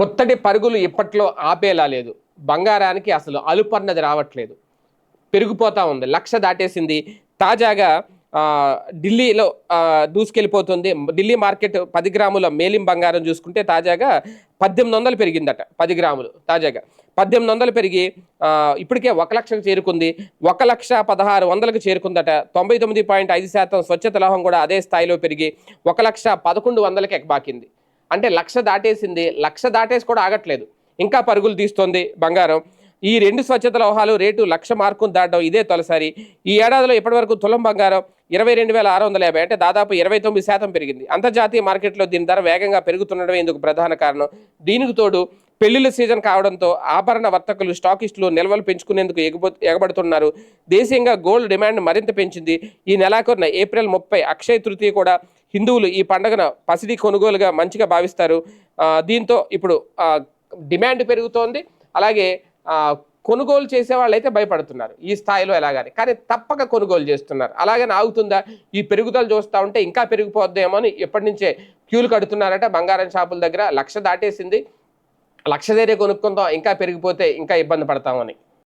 పుత్తడి పరుగులు ఇప్పట్లో ఆపేలా లేదు. బంగారానికి అసలు అలుపన్నది రావట్లేదు. పెరిగిపోతా ఉంది. లక్ష దాటేసింది. తాజాగా ఢిల్లీలో దూసుకెళ్ళిపోతుంది. ఢిల్లీ మార్కెట్ పది గ్రాముల మేలిం బంగారం చూసుకుంటే తాజాగా పద్దెనిమిది వందలు పెరిగిందట. పది గ్రాములు తాజాగా. పద్దెనిమిది వందలు పెరిగి ఇప్పటికే ఒక లక్షకు చేరుకుంది. ఒక లక్ష పదహారు వందలకు చేరుకుందట. తొంభై తొమ్మిది పాయింట్ ఐదు శాతం స్వచ్ఛత లాభం కూడా అదే స్థాయిలో పెరిగి ఒక లక్ష పదకొండు వందలకి ఎక్కబాకింది అంటే లక్ష దాటేసింది. లక్ష దాటేసి కూడా ఆగట్లేదు. ఇంకా పరుగులు తీస్తోంది బంగారం. ఈ రెండు స్వచ్ఛత లోహాలు రేటు లక్ష మార్కును దాటడం ఇదే తొలిసారి. ఈ ఏడాదిలో ఇప్పటివరకు తులం బంగారం ఇరవై రెండు వేల ఆరు వందల యాభై అంటే దాదాపు ఇరవై తొమ్మిది శాతం పెరిగింది. అంతర్జాతీయ మార్కెట్లో దీని ధర వేగంగా పెరుగుతుండడం ఇందుకు ప్రధాన కారణం. దీనికి తోడు పెళ్ళిళ్ళ సీజన్ కావడంతో ఆభరణ వర్తకులు స్టాకిస్టులు నిల్వలు పెంచుకునేందుకు ఎగబో ఎగబడుతున్నారు. దేశీయంగా గోల్డ్ డిమాండ్ మరింత పెంచింది. ఈ నెలాఖరున ఏప్రిల్ ముప్పై అక్షయ తృతీయ కూడా హిందువులు ఈ పండుగను పసిడి కొనుగోలుగా మంచిగా భావిస్తారు. దీంతో ఇప్పుడు డిమాండ్ పెరుగుతోంది. అలాగే కొనుగోలు చేసే వాళ్ళు అయితే భయపడుతున్నారు. ఈ స్థాయిలో ఎలాగని. కానీ తప్పక కొనుగోలు చేస్తున్నారు. అలాగని ఆగుతుందా? ఈ పెరుగుదల చూస్తూ ఉంటే ఇంకా పెరిగిపోద్దేమో అని ఎప్పటి నుంచే క్యూలు కడుతున్నారట బంగారం షాపుల దగ్గర. లక్ష దాటేసింది. లక్ష ధైర్య కొనుక్కుందాం ఇంకా పెరిగిపోతే ఇంకా ఇబ్బంది పడతామని.